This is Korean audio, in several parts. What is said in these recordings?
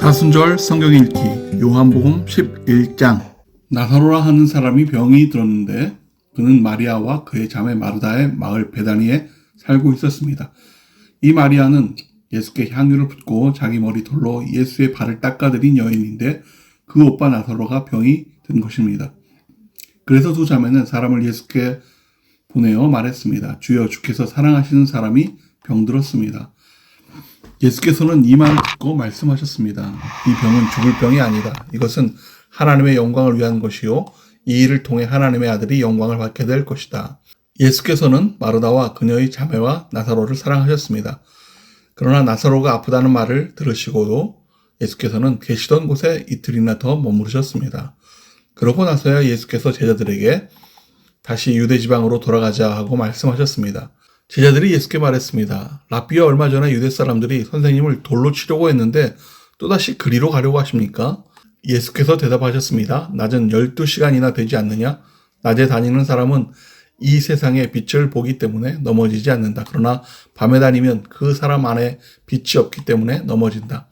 사순절 성경 읽기 요한복음 11장 나사로라 하는 사람이 병이 들었는데 그는 마리아와 그의 자매 마르다의 마을 베다니에 살고 있었습니다. 이 마리아는 예수께 향유를 붓고 자기 머리 돌로 예수의 발을 닦아드린 여인인데 그 오빠 나사로가 병이 든 것입니다. 그래서 두 자매는 사람을 예수께 보내어 말했습니다. 주여 주께서 사랑하시는 사람이 병들었습니다. 예수께서는 이 말을 듣고 말씀하셨습니다. 이 병은 죽을 병이 아니다. 이것은 하나님의 영광을 위한 것이요. 이 일을 통해 하나님의 아들이 영광을 받게 될 것이다. 예수께서는 마르다와 그녀의 자매와 나사로를 사랑하셨습니다. 그러나 나사로가 아프다는 말을 들으시고도 예수께서는 계시던 곳에 이틀이나 더 머무르셨습니다. 그러고 나서야 예수께서 제자들에게 다시 유대 지방으로 돌아가자 하고 말씀하셨습니다. 제자들이 예수께 말했습니다. 라비와 얼마 전에 유대 사람들이 선생님을 돌로 치려고 했는데 또다시 그리로 가려고 하십니까? 예수께서 대답하셨습니다. 낮은 12시간이나 되지 않느냐? 낮에 다니는 사람은 이 세상의 빛을 보기 때문에 넘어지지 않는다. 그러나 밤에 다니면 그 사람 안에 빛이 없기 때문에 넘어진다.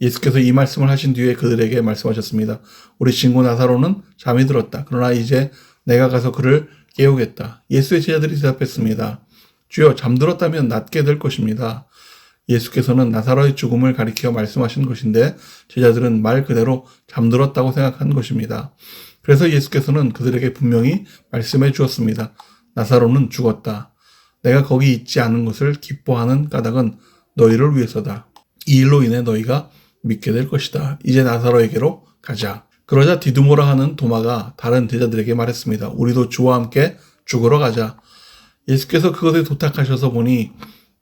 예수께서 이 말씀을 하신 뒤에 그들에게 말씀하셨습니다. 우리 친구 나사로는 잠이 들었다. 그러나 이제 내가 가서 그를 깨우겠다. 예수의 제자들이 대답했습니다. 주여 잠들었다면 낫게 될 것입니다. 예수께서는 나사로의 죽음을 가리켜 말씀하신 것인데 제자들은 말 그대로 잠들었다고 생각한 것입니다. 그래서 예수께서는 그들에게 분명히 말씀해 주었습니다. 나사로는 죽었다. 내가 거기 있지 않은 것을 기뻐하는 까닭은 너희를 위해서다. 이 일로 인해 너희가 믿게 될 것이다. 이제 나사로에게로 가자. 그러자 디두모라 하는 도마가 다른 제자들에게 말했습니다. 우리도 주와 함께 죽으러 가자. 예수께서 그것에 도착하셔서 보니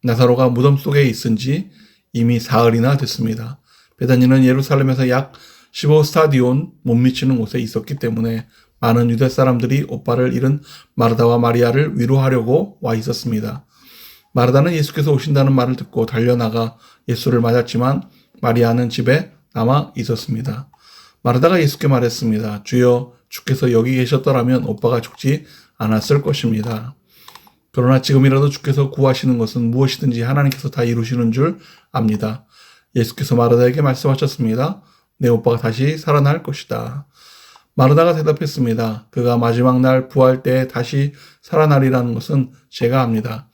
나사로가 무덤 속에 있은 지 이미 사흘이나 됐습니다. 베다니는 예루살렘에서 약 15스타디온 못 미치는 곳에 있었기 때문에 많은 유대 사람들이 오빠를 잃은 마르다와 마리아를 위로하려고 와 있었습니다. 마르다는 예수께서 오신다는 말을 듣고 달려나가 예수를 맞았지만 마리아는 집에 남아 있었습니다. 마르다가 예수께 말했습니다. 주여 주께서 여기 계셨더라면 오빠가 죽지 않았을 것입니다. 그러나 지금이라도 주께서 구하시는 것은 무엇이든지 하나님께서 다 이루시는 줄 압니다. 예수께서 마르다에게 말씀하셨습니다. 내 오빠가 다시 살아날 것이다. 마르다가 대답했습니다. 그가 마지막 날 부활 때 다시 살아나리라는 것은 제가 압니다.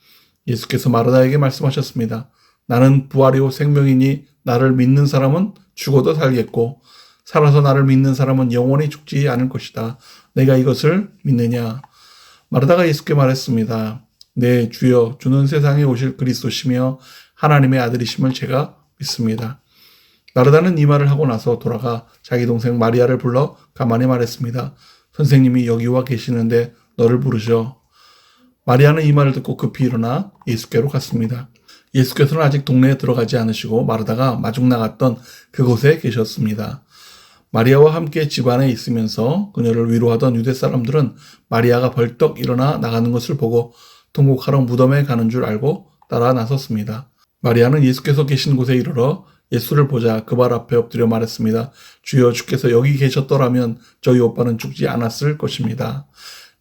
예수께서 마르다에게 말씀하셨습니다. 나는 부활이요 생명이니 나를 믿는 사람은 죽어도 살겠고 살아서 나를 믿는 사람은 영원히 죽지 않을 것이다. 내가 이것을 믿느냐? 마르다가 예수께 말했습니다. 네, 주여, 주는 세상에 오실 그리스도시며 하나님의 아들이심을 제가 믿습니다. 마르다는 이 말을 하고 나서 돌아가 자기 동생 마리아를 불러 가만히 말했습니다. 선생님이 여기 와 계시는데 너를 부르죠. 마리아는 이 말을 듣고 급히 일어나 예수께로 갔습니다. 예수께서는 아직 동네에 들어가지 않으시고 마르다가 마중 나갔던 그곳에 계셨습니다. 마리아와 함께 집안에 있으면서 그녀를 위로하던 유대 사람들은 마리아가 벌떡 일어나 나가는 것을 보고 통곡하러 무덤에 가는 줄 알고 따라 나섰습니다. 마리아는 예수께서 계신 곳에 이르러 예수를 보자 그 발 앞에 엎드려 말했습니다. 주여 주께서 여기 계셨더라면 저희 오빠는 죽지 않았을 것입니다.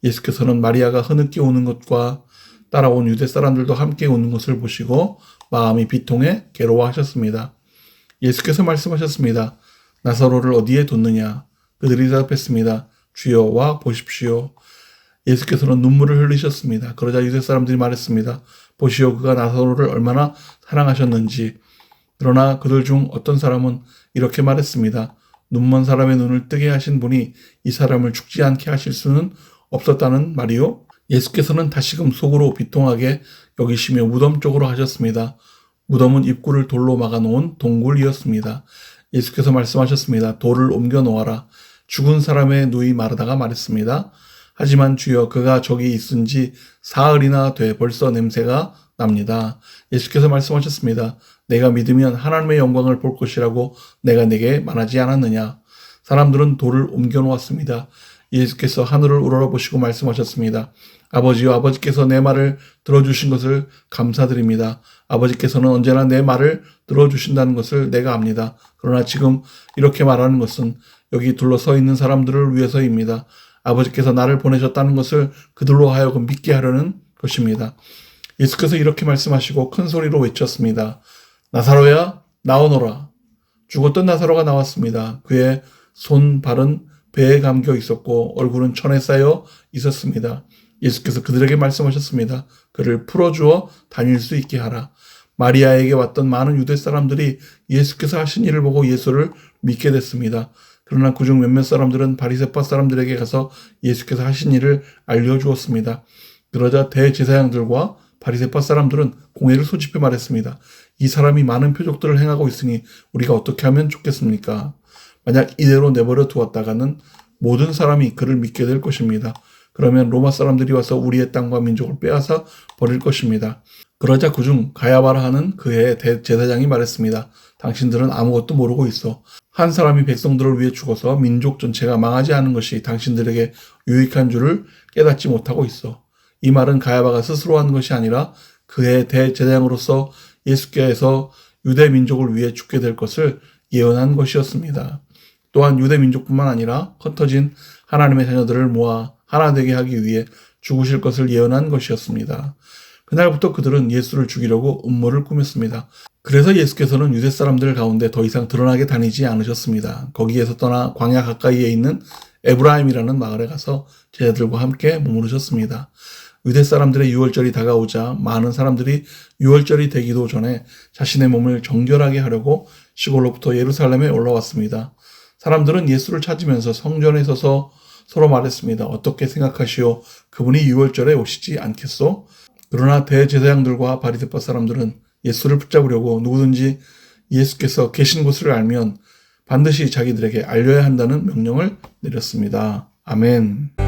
예수께서는 마리아가 흐느끼 오는 것과 따라온 유대 사람들도 함께 오는 것을 보시고 마음이 비통해 괴로워하셨습니다. 예수께서 말씀하셨습니다. 나사로를 어디에 뒀느냐? 그들이 대답했습니다. 주여 와 보십시오. 예수께서는 눈물을 흘리셨습니다. 그러자 유대 사람들이 말했습니다. 보시오 그가 나사로를 얼마나 사랑하셨는지. 그러나 그들 중 어떤 사람은 이렇게 말했습니다. 눈먼 사람의 눈을 뜨게 하신 분이 이 사람을 죽지 않게 하실 수는 없었다는 말이요. 예수께서는 다시금 속으로 비통하게 여기시며 무덤 쪽으로 하셨습니다. 무덤은 입구를 돌로 막아놓은 동굴이었습니다. 예수께서 말씀하셨습니다. 돌을 옮겨 놓아라. 죽은 사람의 누이 마르다가 말했습니다. 하지만 주여 그가 저기 있은 지 사흘이나 돼 벌써 냄새가 납니다. 예수께서 말씀하셨습니다. 내가 믿으면 하나님의 영광을 볼 것이라고 내가 내게 말하지 않았느냐. 사람들은 돌을 옮겨 놓았습니다. 예수께서 하늘을 우러러보시고 말씀하셨습니다. 아버지요 아버지께서 내 말을 들어주신 것을 감사드립니다. 아버지께서는 언제나 내 말을 들어주신다는 것을 내가 압니다. 그러나 지금 이렇게 말하는 것은 여기 둘러서 있는 사람들을 위해서입니다. 아버지께서 나를 보내셨다는 것을 그들로 하여금 믿게 하려는 것입니다. 예수께서 이렇게 말씀하시고 큰 소리로 외쳤습니다. 나사로야 나오너라. 죽었던 나사로가 나왔습니다. 그의 손, 발은 배에 감겨 있었고 얼굴은 천에 쌓여 있었습니다. 예수께서 그들에게 말씀하셨습니다. 그를 풀어주어 다닐 수 있게 하라. 마리아에게 왔던 많은 유대 사람들이 예수께서 하신 일을 보고 예수를 믿게 됐습니다. 그러나 그중 몇몇 사람들은 바리새파 사람들에게 가서 예수께서 하신 일을 알려주었습니다. 그러자 대제사장들과 바리새파 사람들은 공회를 소집해 말했습니다. 이 사람이 많은 표적들을 행하고 있으니 우리가 어떻게 하면 좋겠습니까? 만약 이대로 내버려 두었다가는 모든 사람이 그를 믿게 될 것입니다. 그러면 로마 사람들이 와서 우리의 땅과 민족을 빼앗아 버릴 것입니다. 그러자 그중 가야바라 하는 그의 대제사장이 말했습니다. 당신들은 아무것도 모르고 있어. 한 사람이 백성들을 위해 죽어서 민족 전체가 망하지 않은 것이 당신들에게 유익한 줄을 깨닫지 못하고 있어. 이 말은 가야바가 스스로 한 것이 아니라 그의 대제사장으로서 예수께서 유대 민족을 위해 죽게 될 것을 예언한 것이었습니다. 또한 유대 민족뿐만 아니라 흩어진 하나님의 자녀들을 모아 하나 되게 하기 위해 죽으실 것을 예언한 것이었습니다. 그날부터 그들은 예수를 죽이려고 음모를 꾸몄습니다. 그래서 예수께서는 유대 사람들 가운데 더 이상 드러나게 다니지 않으셨습니다. 거기에서 떠나 광야 가까이에 있는 에브라임이라는 마을에 가서 제자들과 함께 머무르셨습니다. 유대 사람들의 유월절이 다가오자 많은 사람들이 유월절이 되기도 전에 자신의 몸을 정결하게 하려고 시골로부터 예루살렘에 올라왔습니다. 사람들은 예수를 찾으면서 성전에 서서 서로 말했습니다. 어떻게 생각하시오? 그분이 유월절에 오시지 않겠소? 그러나 대제사장들과 바리새파 사람들은 예수를 붙잡으려고 누구든지 예수께서 계신 곳을 알면 반드시 자기들에게 알려야 한다는 명령을 내렸습니다. 아멘.